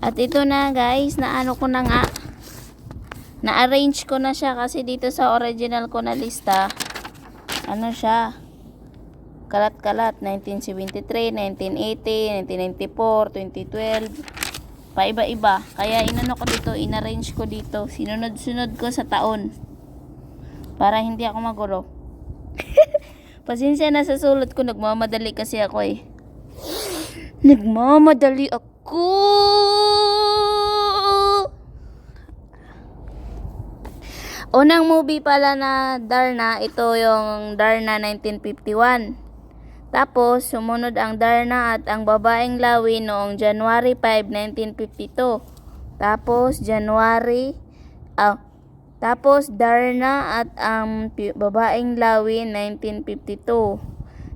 At ito na guys, na ano ko na nga. Na-arrange ko na siya kasi dito sa original ko na lista. Ano siya? Kalat-kalat. 1973, 1980, 1994, 2012. Paiba-iba. Kaya inano ko dito, in-arrange ko dito. Sinunod-sunod ko sa taon. Para hindi ako magulo. Pasensya na sa sulot ko. Nagmamadali kasi ako eh. Nagmamadali ako. Unang movie pala na Darna, ito yung Darna 1951. Tapos, sumunod ang Darna at ang babaeng lawi noong January 5, 1952. Tapos, January, ah, tapos Darna at ang babaeng lawi 1952.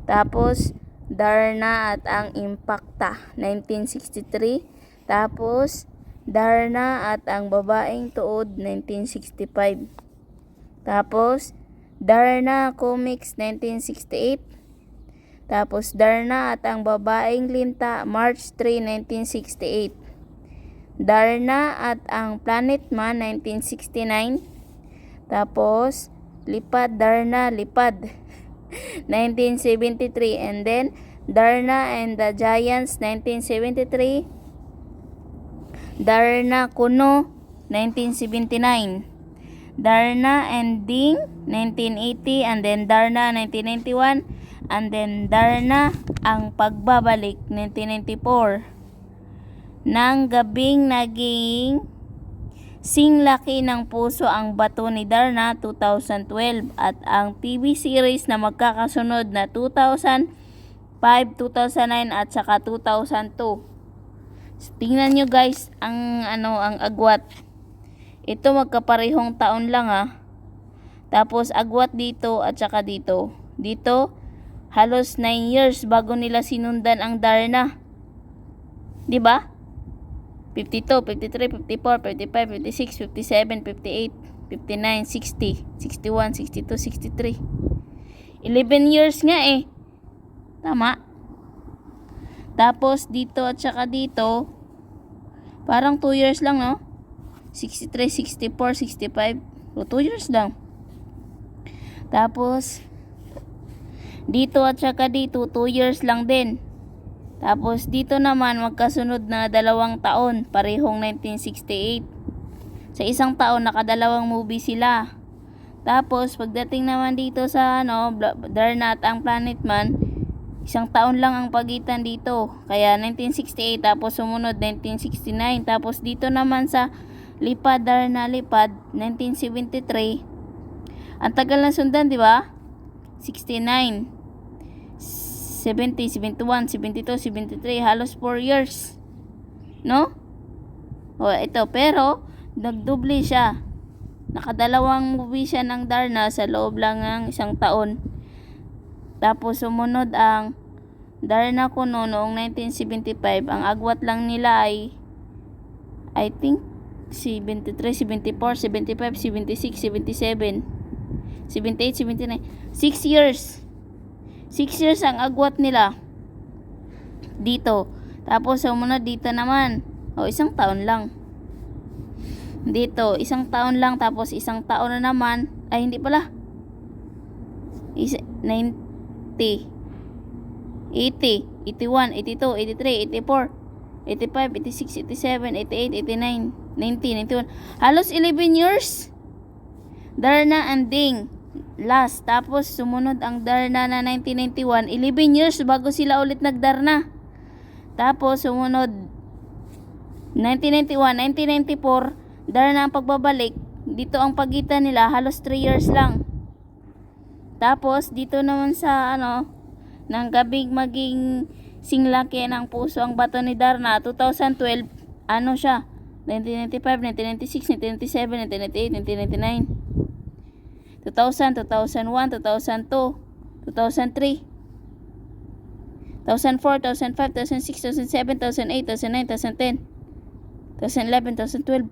Tapos, Darna at ang Impacta 1963. Tapos, Darna at ang babaeng tuod 1965. Tapos, Darna Comics 1968. Tapos, Darna at ang babaeng linta March 3, 1968. Darna at ang Planet Man 1969. Tapos, Lipad Darna Lipad 1973 and then Darna and the Giants 1973. Darna Kuno 1979. Darna and Ding 1980 and then Darna 1991 and then Darna ang pagbabalik 1994 nang gabing naging Singlaki ng Puso ang Bato ni Darna 2012 at ang TV series na magkakasunod na 2005, 2009 at saka 2002. Tingnan nyo guys ang ano ang agwat. Ito magkaparehong taon lang ah. Tapos agwat dito at saka dito. Dito halos 9 years bago nila sinundan ang Darna. 'Di ba? 52, 53, 54, 55, 56, 57, 58, 59, 60, 61, 62, 63. 11 years nga eh. Tama. Tapos dito at saka dito, parang 2 years lang no? 63, 64, 65. So 2 years lang. Tapos, dito at saka dito, 2 years lang din. Tapos dito naman magkasunod na dalawang taon, parehong 1968. Sa isang taon nakadalawang movie sila. Tapos pagdating naman dito sa ano, Bla- Darna at ang Planet Man, isang taon lang ang pagitan dito. Kaya 1968 tapos sumunod 1969. Tapos dito naman sa Lipad Darna Lipad 1973. Ang tagal na sundan, di ba? 69. 70, 71, 72, 73, halos 4 years. No? O, ito. Pero, nagdubli siya. Nakadalawang movie siya ng Darna sa loob lang ng isang taon. Tapos, sumunod ang Darna Kuno noong 1975. Ang agwat lang nila ay, I think, 73, 74, 75, 76, 77, 78, 79. 6 years. 6 years ang agwat nila. Dito. Tapos sumunod dito naman. O isang taon lang. Dito, isang taon lang tapos isang taon na naman. Ay hindi pala. Isa, 90. 80, 81, 82, 83, 84, 85, 86, 87, 88, 89, 90, 91. Halos 11 years. Darna and Ding last. Tapos sumunod ang Darna na 1991. 11 years bago sila ulit nagdarna. Tapos sumunod 1991, 1994. Darna ang pagbabalik. Dito ang pagitan nila halos 3 years lang. Tapos dito naman sa ano ng gabing maging singlaki ng puso ang bato ni Darna 2012 ano siya 1995, 1996, 1997, 1998, 1999 2000, 2001, 2002, 2003, 2004, 2005, 2006, 2007, 2008, 2009, 2010, 2011, 2012.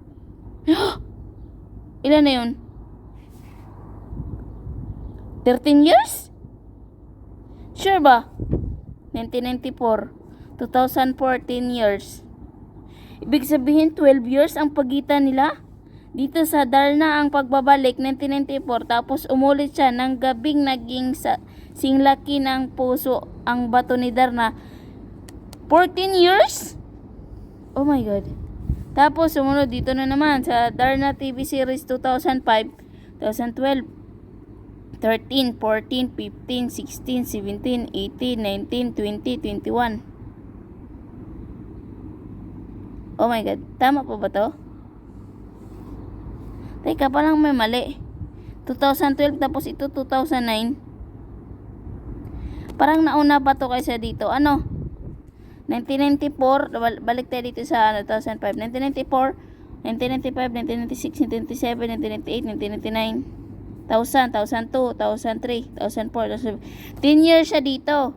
Ilan na yun? 13 years? Sure ba? 1994, 2014 years. Ibig sabihin 12 years ang pagitan nila. Dito sa Darna ang pagbabalik 1994 tapos umulit siya ng gabing naging sa singlaki ng puso ang bato ni Darna. 14 years? Oh my God. Tapos sumunod dito na naman sa Darna TV series 2005, 2012, 13, 14, 15, 16, 17, 18, 19, 20, 21. Oh my God. Tama po ba to? Teka, parang may mali. 2012 tapos ito 2009. Parang nauna pa to kaysa dito. Ano? 1994, bal- balik tayo dito sa ano, 2005. 1994, 1995, 1996, 1997, 1998, 1999, 1000, 1002, 1003, 2004, 2007. 10 years siya dito.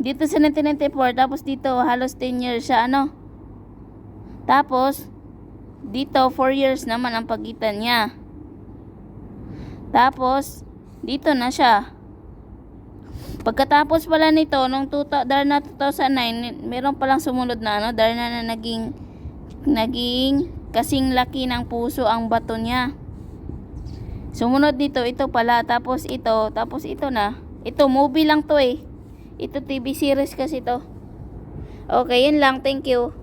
Dito sa 1994, tapos dito halos 10 years siya, ano? Tapos, dito 4 years naman ang pagitan niya. Tapos, dito na siya. Pagkatapos pala nito, nung tuta, Darna 2009, meron palang sumunod na ano, Darna na naging, naging kasing laki ng puso ang bato niya. Sumunod dito, ito pala, tapos ito, tapos ito na. Ito, movie lang to eh. Ito TV series kasi to. Okay, yun lang. Thank you.